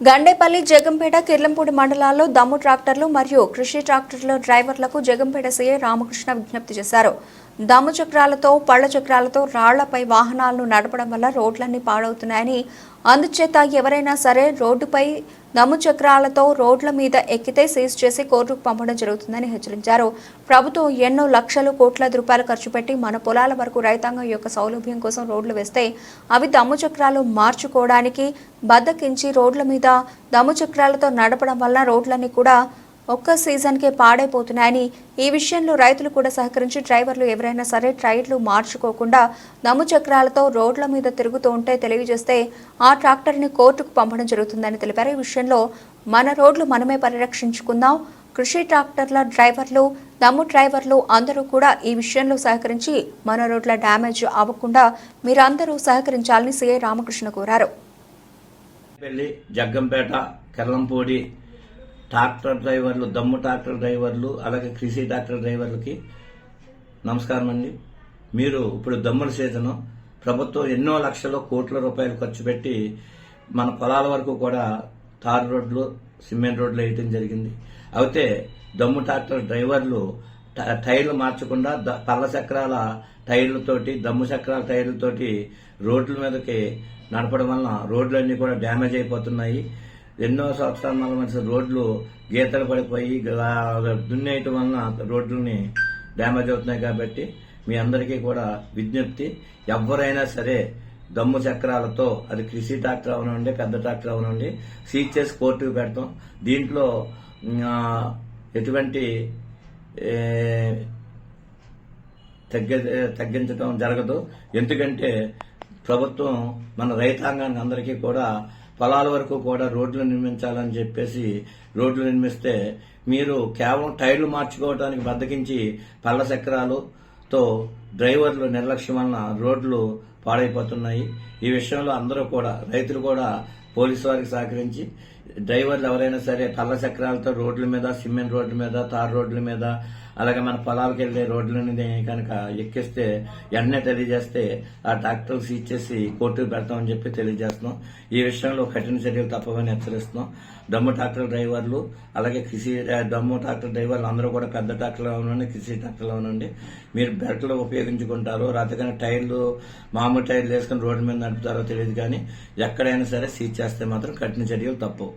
గండేపల్లి జగంపేట కిర్లంపూడి మండలాల్లో దమ్ము ట్రాక్టర్లు మరియు కృషి ట్రాక్టర్ల డ్రైవర్లకు జగంపేట సీఐ రామకృష్ణ విజ్ఞప్తి చేశారు. దమ్ము చక్రాలతో పళ్ళ చక్రాలతో రాళ్ళపై వాహనాలను నడపడం వల్ల రోడ్లన్నీ పాడవుతున్నాయని. అందుచేత ఎవరైనా సరే రోడ్డుపై దమ్ము చక్రాలతో రోడ్ల మీద ఎక్కితే సీజ్ చేసి కోర్టుకు పంపడం జరుగుతుందని హెచ్చరించారు. ప్రభుత్వం ఎన్నో లక్షలు కోట్ల రూపాయలు ఖర్చు పెట్టి మన పొలాల వరకు రైతాంగం యొక్క సౌలభ్యం కోసం రోడ్లు వేస్తే అవి దమ్ము చక్రాలు మార్చుకోవడానికి బద్దకించి రోడ్ల మీద దమ్ము చక్రాలతో నడపడం వల్ల రోడ్లన్నీ కూడా ఒక్క సీజన్కే పాడైపోతున్నాయని ఈ విషయంలో రైతులు కూడా సహకరించి డ్రైవర్లు ఎవరైనా సరే ట్రైడ్లు మార్చుకోకుండా దమ్ము చక్రాలతో రోడ్ల మీద తిరుగుతూ ఉంటే తెలియజేస్తే ఆ ట్రాక్టర్ని కోర్టుకు పంపడం జరుగుతుందని తెలిపారు. ఈ విషయంలో మన రోడ్లు మనమే పరిరక్షించుకుందాం. కృషి ట్రాక్టర్ల డ్రైవర్లు దమ్ము డ్రైవర్లు అందరూ కూడా ఈ విషయంలో సహకరించి మన రోడ్ల డ్యామేజ్ అవ్వకుండా మీరందరూ సహకరించాలని సీఐ రామకృష్ణ కోరారు. జగ్గంపేట కెల్లంపూడి ట్రాక్టర్ డ్రైవర్లు దమ్ము ట్రాక్టర్ డ్రైవర్లు అలాగే కృషి ట్రాక్టర్ డ్రైవర్లకి నమస్కారం అండి. మీరు ఇప్పుడు దమ్ముల సీజను ప్రభుత్వం ఎన్నో లక్షల కోట్ల రూపాయలు ఖర్చు పెట్టి మన పొలాల వరకు కూడా తారు రోడ్లు సిమెంట్ రోడ్లు వేయటం జరిగింది. అయితే దమ్ము ట్రాక్టర్ డ్రైవర్లు టైర్లు మార్చకుండా పళ్ళ చక్రాల టైర్లతోటి దమ్ము చక్రాల టైర్లతోటి రోడ్ల మీదకి నడపడం వలన రోడ్లన్నీ కూడా డ్యామేజ్ అయిపోతున్నాయి. ఎన్నో సంవత్సరాల మన రోడ్లు గీతలు పడిపోయి దున్నేయటం వలన రోడ్లని డ్యామేజ్ అవుతున్నాయి కాబట్టి మీ అందరికీ కూడా విజ్ఞప్తి. ఎవరైనా సరే దమ్ము చక్రాలతో అది కృషి ట్రాక్టర్ అవనండి పెద్ద ట్రాక్టర్ అవనండి సీజ్ చేసి కోర్టుకు పెడతాం. దీంట్లో ఎటువంటి తగ్గ తగ్గించడం జరగదు. ఎందుకంటే ప్రభుత్వం మన రైతాంగానికి అందరికీ కూడా పొలాల వరకు కూడా రోడ్లు నిర్మించాలని చెప్పేసి రోడ్లు నిర్మిస్తే మీరు కేవలం టైర్లు మార్చుకోవడానికి బద్దకించి పళ్ళ చక్రాలుతో డ్రైవర్లు నిర్లక్ష్యం వలన రోడ్లు పాడైపోతున్నాయి. ఈ విషయంలో అందరూ కూడా రైతులు కూడా పోలీసు వారికి సహకరించి డ్రైవర్లు ఎవరైనా సరే కళ్ళ చక్రాలతో రోడ్ల మీద సిమెంట్ రోడ్ల మీద తార్ రోడ్ల మీద అలాగే మన పొలాలకు వెళ్ళే రోడ్లని కనుక ఎక్కిస్తే వెంటనే తెలియజేస్తే ఆ ట్రాక్టర్ సీజ్ చేసి కోర్టుకు పెడతామని చెప్పి తెలియజేస్తున్నాం. ఈ విషయంలో కఠిన చర్యలు తప్పవని హెచ్చరిస్తున్నాం. దమ్ము ట్రాక్టర్ డ్రైవర్లు అలాగే కృషి దమ్ము ట్రాక్టర్ డ్రైవర్లు అందరూ కూడా పెద్ద ట్రాక్టర్లో ఉండండి కృషి ట్రాక్టర్లో ఉండండి మీరు బెల్ట్లు ఉపయోగించుకుంటారు రాతకైనా టైర్లు మామూలు టైర్లు వేసుకుని రోడ్డు మీద నడుపుతారో తెలియదు కానీ ఎక్కడైనా సరే సీజ్ చేస్తే మాత్రం కఠిన చర్యలు తప్పవు.